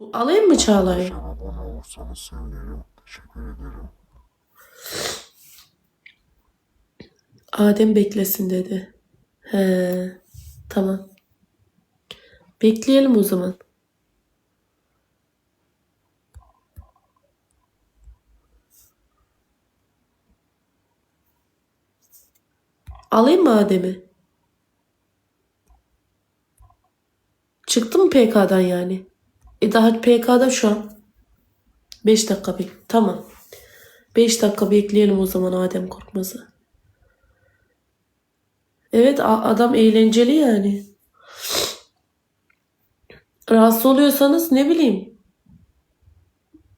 Alayım mı Çağla'yı? Abone olursanız sevinirim. Teşekkür ederim. Adem beklesin dedi. He, tamam. Bekleyelim o zaman. Alayım mı Adem'i? Çıktı mı PK'dan yani? E daha PK'da şu an. 5 dakika bek. Tamam. 5 dakika bekleyelim o zaman Adem Korkmaz'ı. Evet adam eğlenceli yani. Rahatsız oluyorsanız ne bileyim.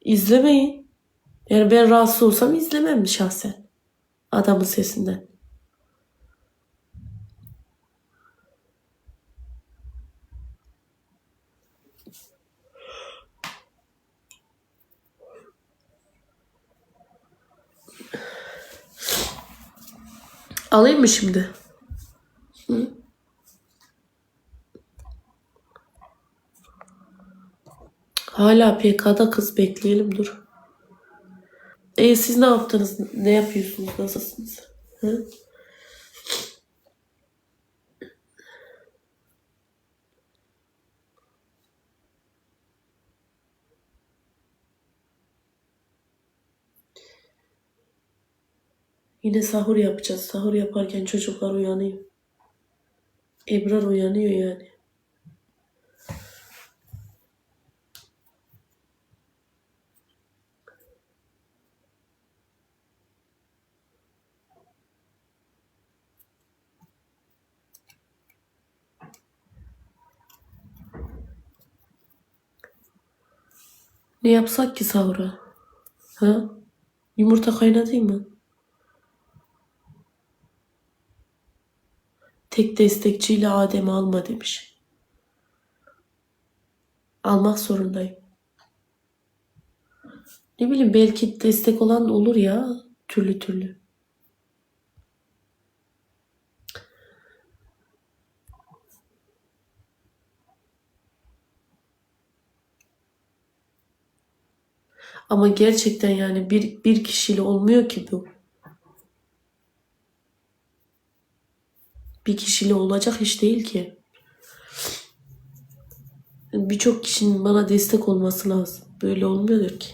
izlemeyin. Yani ben rahatsız olsam izlemem şahsen. Adamın sesinden. Alayım mı şimdi? Hı? Hala PK'da kız bekleyelim dur. E siz ne yaptınız? Ne yapıyorsunuz? Nasılsınız? Hı? Yine sahur yapacağız. Sahur yaparken çocuklar uyanıyor. Ebrar uyanıyor yani. Ne yapsak ki sahura? Ha? Yumurta kaynatayım mı? Tek destekçiyle Adem'i alma demiş. Almak zorundayım. Ne bileyim belki destek olan olur ya türlü türlü. Ama gerçekten yani bir, bir kişiyle olmuyor ki bu. Bir kişiyle olacak iş değil ki. Birçok kişinin bana destek olması lazım. Böyle olmuyor ki.